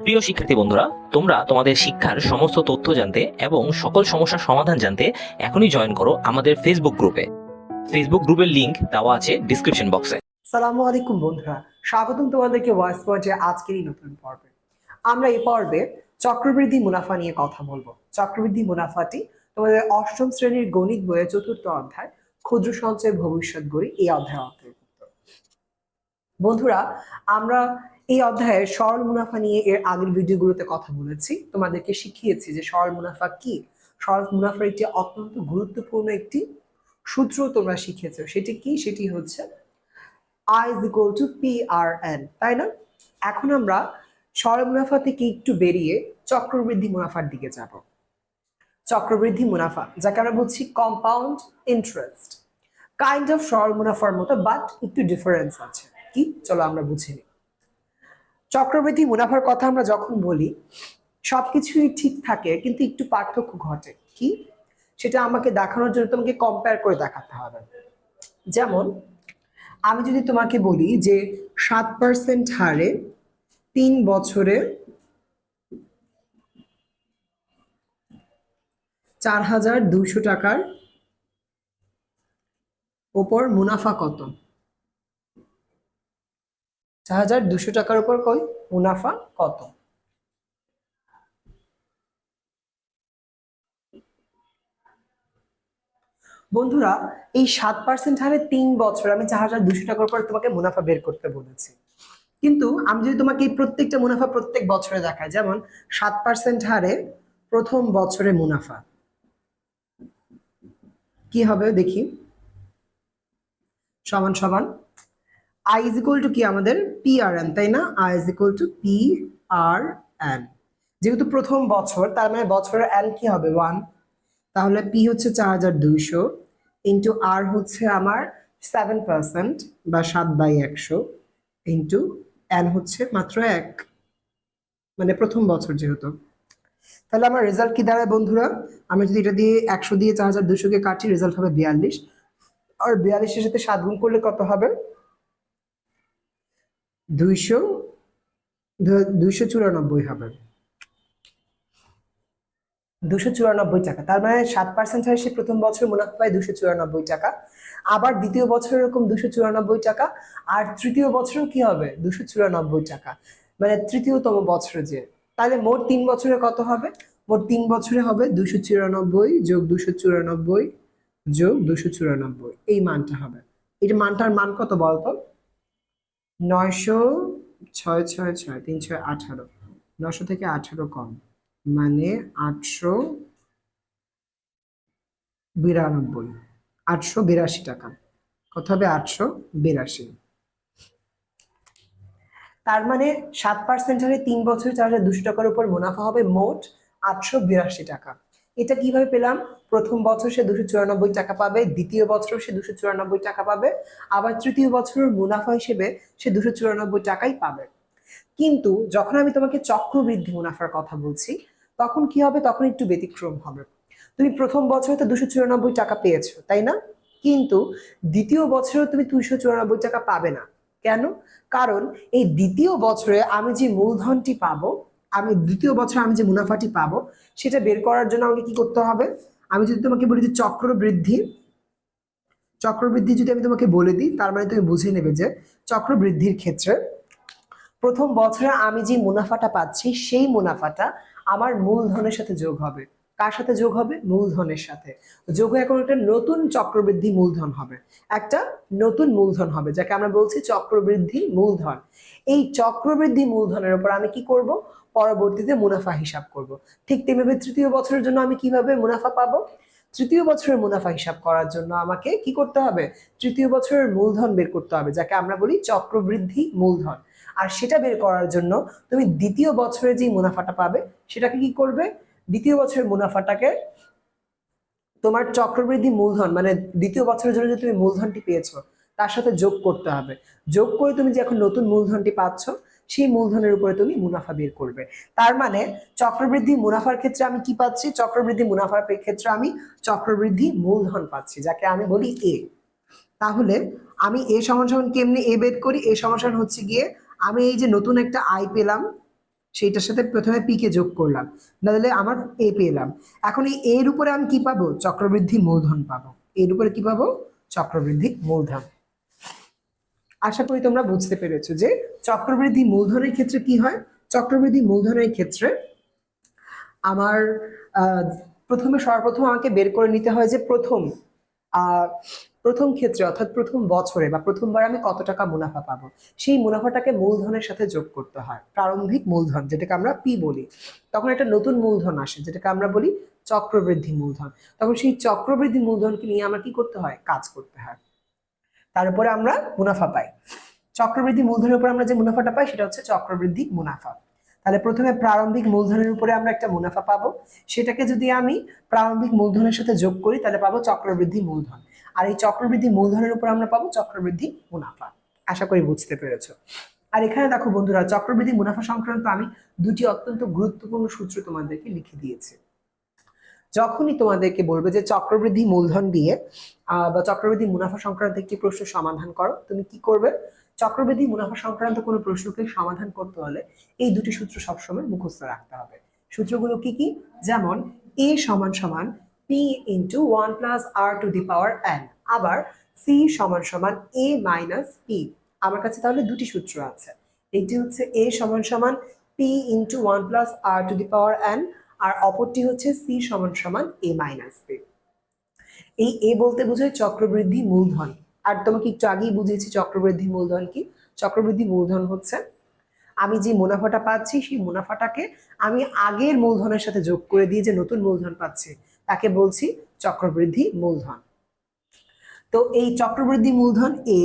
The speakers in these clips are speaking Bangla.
প্রিয় শিক্ষার্থী বন্ধুরা, তোমরা তোমাদের শিক্ষার সমস্ত তথ্য জানতে এবং সকল সমস্যার সমাধান জানতে এখনই জয়েন করো আমাদের ফেসবুক গ্রুপে ফেসবুক গ্রুপের লিংক দেওয়া আছে ডিসক্রিপশন বক্সে সালামু আলাইকুম বন্ধুরা, স্বাগতম তোমাদেরকে ভয়েস পয়েন্টে আজকেরই নতুন পর্বে। আমরা এই পর্বে চক্রবৃদ্ধি মুনাফা নিয়ে কথা বলব। চক্রবৃদ্ধি মুনাফাটি তোমাদের অষ্টম শ্রেণির গণিত বইয়ের চতুর্থ অধ্যায়, ক্ষুদ্র সঞ্চয় ভবিষ্যৎ গড়ি এই অধ্যায় অন্তর্ভুক্ত। বন্ধুরা, আমরা এই অধ্যায়ে সরল মুনাফা নিয়ে এর আগের ভিডিওগুলোতে কথা বলেছি। তোমাদেরকে শিখিয়েছি যে সরল মুনাফা কি? সরল মুনাফার একটি অত্যন্ত গুরুত্বপূর্ণ একটি সূত্র তোমরা শিখেছো। সেটি কি? সেটি হচ্ছে I is equal to P R N তাই না? এখন আমরা সরল মুনাফা থেকে একটু বেরিয়ে চক্রবৃদ্ধি মুনাফার দিকে যাব। চক্রবৃদ্ধি মুনাফা, যাকে আমরা বলছি কম্পাউন্ড ইন্টারেস্ট কাইন্ড অফ সরল মুনাফার মতো বাট একটু ডিফারেন্স আছে। কি? চলো আমরা বুঝে নিই। চক্রবৃদ্ধি মুনাফার কথা আমরা যখন বলি, সবকিছুই ঠিক থাকে, কিন্তু একটু পার্থক্য ঘটে। কি? সেটা আমাকে দেখানোর জন্য তোমাকে কম্পেয়ার করে দেখাতে হবে। যেমন, আমি যদি তোমাকে বলি যে সাত পার্সেন্ট হারে তিন বছরে চার হাজার দুইশো টাকার ওপর মুনাফা কত? চার টাকার উপর কই? মুনাফা কত? বন্ধুরা, এই সাত পার্সেন্ট হারে তিন বছর আমি চার হাজার দুশো টাকার উপর তোমাকে মুনাফা বের করতে বলেছি। কিন্তু আমি যদি তোমাকে এই প্রত্যেকটা মুনাফা প্রত্যেক বছরে দেখাই, যেমন সাত পার্সেন্ট হারে প্রথম বছরে মুনাফা। কি হবে দেখি? সমান সমান আই ইজ ইকুয়াল টু কি আমাদের? পি আর এন তাই না? I is equal to P R N যেহেতু প্রথম বছর, তার মানে বছরের এন কি হবে? ওয়ান তাহলে পি হচ্ছে চার হাজার দুইশো ইন্টু আর হচ্ছে আমার সেভেন পার্সেন্ট বা সাত বাই একশো ইন্টু এন হচ্ছে মাত্র এক। মানে প্রথম বছর যেহেতু। তাহলে আমার রেজাল্ট কি দাঁড়ায় বন্ধুরা? আমি যদি এটা দিয়ে একশো দিয়ে চার হাজার দুশোকে কাটি রেজাল্ট হবে বিয়াল্লিশ। আর বিয়াল্লিশের সাথে সাত গুণ করলে কত হবে? দুইশো দুইশো চুরানব্বই হবে। দুশো চুরানব্বই টাকা। তার মানে সাত পার্সেন্ট হারে সে প্রথম বছর মুনাফা পায় দুশো চুরানব্বই টাকা। আবার দ্বিতীয় বছর এরকম দুশো চুরানব্বই টাকা। আর তৃতীয় বছরও কি হবে? দুশো চুরানব্বই টাকা। মানে তৃতীয়তম বছরে যে। তাহলে মোট তিন বছরে কত হবে? মোট তিন বছরে হবে দুশো চুরানব্বই যোগ দুশো চুরানব্বই যোগ দুশো চুরানব্বই। এই মানটা হবে। এটা মানটার মান কত বলতো? নয়শো ছয় ছয় ছয়, তিন ছয় আঠারো। নশো থেকে আঠারো কম মানে আটশো বিরানব্বই। আটশো বিরাশি টাকা। কত হবে আটশো বিরাশি। তার মানে সাত পার্সেন্ট হারে তিন বছর চার হাজার দুশো টাকার উপর মুনাফা হবে মোট আটশো বিরাশি টাকা। এটা কীভাবে পেলাম? প্রথম বছর সে দুশো চুরানব্বই টাকা পাবে, দ্বিতীয় বছর সে দুশো টাকা পাবে, আবার তৃতীয় বছরের মুনাফা হিসেবে সে দুশো চুরানব্বই টাকাই পাবে। কিন্তু যখন আমি তোমাকে চক্রবৃদ্ধি মুনাফার কথা বলছি, তখন কি হবে? তখন একটু ব্যতিক্রম হবে। তুমি প্রথম বছরে তো দুশো চুরানব্বই টাকা পেয়েছ, তাই না? কিন্তু দ্বিতীয় বছরেও তুমি দুশো চুরানব্বই টাকা পাবে না। কেন? কারণ এই দ্বিতীয় বছরে আমি যে মূলধনটি পাবো আমি দ্বিতীয় বছর আমি যে মুনাফাটি পাবো, সেটা বের করার জন্য আমাকে কি করতে হবে? আমি যদি তোমাকে বলি যে চক্রবৃদ্ধি চক্রবৃদ্ধি যদি আমি তোমাকে বলে দিই, তার মানে তুমি বুঝে নেবে যে চক্রবৃদ্ধির ক্ষেত্রে প্রথম বছরে আমি যে মুনাফাটা পাচ্ছি, সেই মুনাফাটা আমার মূলধনের সাথে যোগ হবে। কার সাথে যোগ হবে? মূলধনের সাথে। যোগ হয়ে এখন একটা নতুন চক্রবৃদ্ধি মূলধন হবে। একটা নতুন মূলধন হবে, যাকে আমরা বলছি চক্রবৃদ্ধি মূলধন। এই চক্রবৃদ্ধি মূলধনের উপর আমি কি করব? পরবর্তীতে মুনাফা হিসাব করব। ঠিক তেমনিভাবে তৃতীয় বছরের জন্য আমি কীভাবে মুনাফা পাবো? তৃতীয় বছরের মুনাফা হিসাব করার জন্য আমাকে কি করতে হবে? তৃতীয় বছরের মূলধন বের করতে হবে, যাকে আমরা বলি চক্রবৃদ্ধি মূলধন। আর সেটা বের করার জন্য তুমি দ্বিতীয় বছরে যে মুনাফাটা পাবে, সেটাকে কি করবে? দ্বিতীয় বছরের মুনাফাটাকে তোমার চক্রবৃদ্ধি মূলধন মানে দ্বিতীয় বছরের জন্য যে তুমি মূলধনটি পেয়েছ, তার সাথে যোগ করতে হবে। যোগ করে তুমি যে এখন নতুন মূলধনটি পাচ্ছ সেই মূলধনের উপরে তুমি মুনাফা বের করবে। তার মানে চক্রবৃদ্ধি মুনাফার ক্ষেত্রে আমি কি পাচ্ছি? চক্রবৃদ্ধি মুনাফার ক্ষেত্রে আমি চক্রবৃদ্ধি মূলধন পাচ্ছি, যাকে আমি বলি এ তাহলে আমি এ সমান কেমনি এ বের করি? এ সমান হচ্ছে গিয়ে আমি এই যে নতুন একটা আয় পেলাম, সেইটার সাথে প্রথমে পি কে যোগ করলাম। তাহলে আমার এ পেলাম। এখন এই এর উপরে আমি কি পাবো? চক্রবৃদ্ধি মূলধন পাবো। এর উপরে কি পাবো? চক্রবৃদ্ধি মূলধন। আশা করি তোমরা বুঝতে পেরেছ যে চক্রবৃদ্ধি মূলধনের ক্ষেত্রে কি হয়? চক্রবৃদ্ধি মূলধনের ক্ষেত্রে আমার প্রথমে সর্বপ্রথম আমাকে বের করে নিতে হয় যে প্রথম প্রথম ক্ষেত্রে অর্থাৎ প্রথম বছরে বা প্রথমবার আমি কত টাকা মুনাফা পাবো? সেই মুনাফাটাকে মূলধনের সাথে যোগ করতে হয়। প্রারম্ভিক মূলধন, যেটাকে আমরা পি বলি। তখন একটা নতুন মূলধন আসে, যেটাকে আমরা বলি চক্রবৃদ্ধি মূলধন। তখন সেই চক্রবৃদ্ধি মূলধনকে নিয়ে আমার কি করতে হয়? কাজ করতে হয়। তার উপরে আমরা মুনাফা পাই। চক্রবৃদ্ধি মূলধনের উপর আমরা যে মুনাফাটা পাই, সেটা হচ্ছে চক্রবৃদ্ধি মুনাফা। তাহলে প্রথমে প্রারম্ভিক মূলধনের উপরে আমরা একটা মুনাফা পাবো। সেটাকে যদি আমি প্রারম্ভিক মূলধনের সাথে যোগ করি, তাহলে পাবো চক্রবৃদ্ধি মূলধন। আর এই চক্রবৃদ্ধি মূলধনের উপর আমরা পাবো চক্রবৃদ্ধি মুনাফা। আশা করি বুঝতে পেরেছ। আর এখানে দেখো বন্ধুরা, চক্রবৃদ্ধি মুনাফা সংক্রান্ত আমি দুটি অত্যন্ত গুরুত্বপূর্ণ সূত্র তোমাদেরকে লিখে দিয়েছি। যখনই তোমাদেরকে বলবে যে চক্রবৃদ্ধি মূলধন দিয়ে বা চক্রবৃদ্ধি মুনাফা সংক্রান্ত একটি প্রশ্ন সমাধান করো, তুমি কি করবে? চক্রবৃদ্ধি মুনাফা সংক্রান্ত কোনো প্রশ্নকে সমাধান করতে হলে এই দুটি সূত্র সবসময় মুখস্থ রাখতে হবে। সূত্রগুলো কি কি? যেমন এ সমান সমান P into one plus R to the power N আবার সি সমান সমান এ মাইনাস পি আমার কাছে তাহলে দুটি সূত্র আছে। একটি হচ্ছে এ সমান সমান P into one plus R to the power N আর অপরটি হচ্ছে সি সমান সমান এ মাইনাস পি এই এ বলতে বোঝায় চক্রবৃদ্ধি মূলধন। আর তোমাকে একটু আগেই বুঝিয়েছি চক্রবৃদ্ধি মূলধন কি। চক্রবৃদ্ধি মূলধন হচ্ছে আমি যে মুনাফাটা পাচ্ছি, সেই মুনাফাটাকে আমি আগের মূলধনের সাথে যোগ করে দিয়ে যে নতুন মূলধন পাচ্ছি, তাকে বলছি চক্রবৃদ্ধি মূলধন। তো এই চক্রবৃদ্ধি মূলধন এ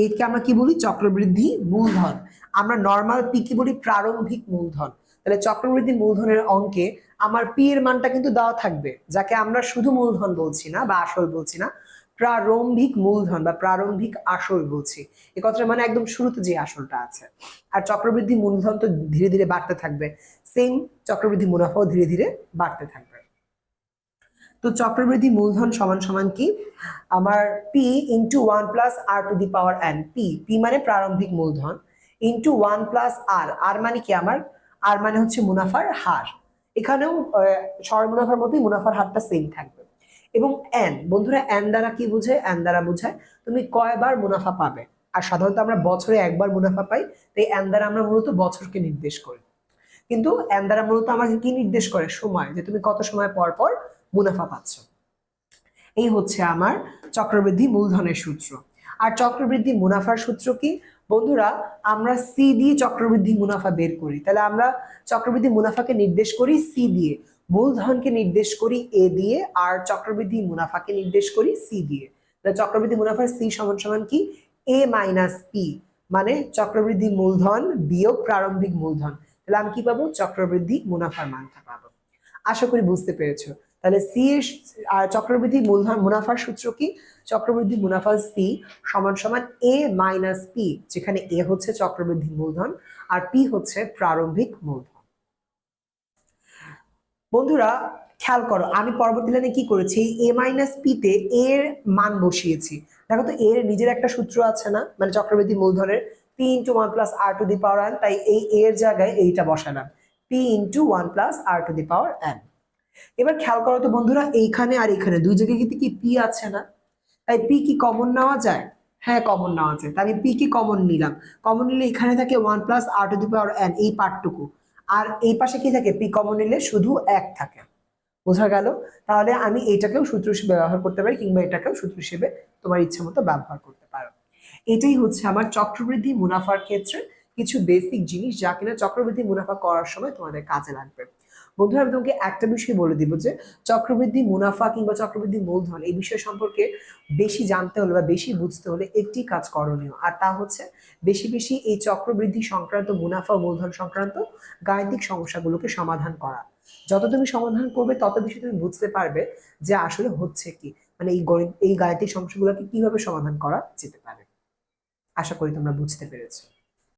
এইকে আমরা কি বলি? চক্রবৃদ্ধি মূলধন। আমরা নর্মাল পি কি বলি? প্রারম্ভিক মূলধন। তাহলে চক্রবৃদ্ধি মূলধনের অঙ্কে আমার পি এর মানটা কিন্তু দেওয়া থাকবে, যাকে আমরা শুধু মূলধন বলছি না বা আসল বলছি না, প্রারম্ভিক মূলধন বা প্রারম্ভিক আসল বলছি। এ কথাটা মানে একদম শুরুতে যে আসলটা আছে। আর চক্রবৃদ্ধি মূলধন তো ধীরে ধীরে বাড়তে থাকবে। সেম চক্রবৃদ্ধি মুনাফাও ধীরে ধীরে বাড়তে থাকবে। তো চক্রবৃদ্ধি মূলধন সমান সমান কি? আমার P into one plus R to the power N P P মানে প্রারম্ভিক মূলধন into one plus R R মানে কি আমার? আর মানে হচ্ছে মুনাফার হার। এখানেও সরল মুনাফার মতোই মুনাফার হারটা সেম থাকবে। এবং এন বন্ধুরা এন দ্বারা কি বুঝে? এন দ্বারা বুঝায়, তুমি কয়বার মুনাফা পাবে? আর সাধারণত আমরা বছরে একবার মুনাফা পাই, তাই এন দ্বারা আমরা মূলত বছরকে নির্দেশ করি। কিন্তু এন দ্বারা মূলত আমাকে কি নির্দেশ করে? সময়, যে তুমি কত সময় পর পর মুনাফা পাচ্ছ। এই হচ্ছে আমার চক্রবৃদ্ধি মূলধনের সূত্র। আর চক্রবৃদ্ধি মুনাফার সূত্র কি? বন্ধুরা, আমরা সি দিয়ে চক্রবৃদ্ধি মুনাফা বের করি। তাহলে আমরা চক্রবৃদ্ধি মুনাফাকে নির্দেশ করি সি দিয়ে। মূলধনকে নির্দেশ করি এ দিয়ে আর চক্রবৃদ্ধি মুনাফাকে নির্দেশ করি সি দিয়ে। তাহলে চক্রবৃদ্ধি মুনাফার সি সমান সমান কি? এ মাইনাস পি মানে চক্রবৃদ্ধি মূলধন বিয়োগ প্রারম্ভিক মূলধন তাহলে আমি কি পাবো? চক্রবৃদ্ধি মুনাফার মানটা পাবো। আশা করি বুঝতে পেরেছ। তাহলে সি এর চক্রবৃদ্ধি মূলধন মুনাফার সূত্র কি? চক্রবৃদ্ধি মুনাফা সি সমান সমান এ মাইনাস পি যেখানে এ হচ্ছে চক্রবৃদ্ধি মূলধন আর পি হচ্ছে প্রারম্ভিক মূলধন। বন্ধুরা, খেয়াল করো, আমি পরবর্তী লাইনে কি করেছি? এ মাইনাস পিতে এর মান বসিয়েছি। দেখো তো এর নিজের একটা সূত্র আছে না? মানে চক্রবৃদ্ধি মূলধনের P into one plus R to the power N তাই এই এর জায়গায় এইটা বসালাম। P into one plus R to the power N এবার খেয়াল করো তো বন্ধুরা, এইখানে আর এখানে দুই জায়গায় কিন্তু কি পি আছে না? তাই পি কি কমন নেওয়া যায়? হ্যাঁ কমন নেওয়া যায়। তাই আমি পি কি কমন নিলাম? কমন নিলে এখানে থাকে one plus R to the power N এই পার্টটুকু। আর এই পাশে কি থাকে? পি কমন নিলে শুধু এক থাকে। বোঝা গেল? তাহলে আমি এটাকেও সূত্র হিসেবে ব্যবহার করতে পারি, কিংবা এটাকেও সূত্র হিসেবে তোমার ইচ্ছে মতো ব্যবহার করতে পারো। এটাই হচ্ছে আমার চক্রবৃদ্ধি মুনাফার ক্ষেত্রে কিছু বেসিক জিনিস, যা কিনা চক্রবৃদ্ধি মুনাফা করার সময় তোমাদের কাজে লাগবে। বন্ধুরা আমি তোমাকে একটা বিষয় বলে দিব যে চক্রবৃদ্ধি, মুনাফা কিংবা চক্রবৃদ্ধি মূলধন এই বিষয় সম্পর্কে বেশি জানতে হলে বা বেশি বুঝতে হলে একটি কাজ করণীয়। আর তা হচ্ছে বেশি বেশি এই চক্রবৃদ্ধি সংক্রান্ত, মুনাফা মূলধন সংক্রান্ত গাণিতিক সমস্যাগুলোকে সমাধান করা। যত তুমি সমাধান করবে, তত বেশি তুমি বুঝতে পারবে যে আসলে হচ্ছে কি। মানে এই গণিত, এই গাণিতিক সমস্যাগুলোকে কীভাবে সমাধান করা যেতে পারে। আশা করি তোমরা বুঝতে পেরেছ।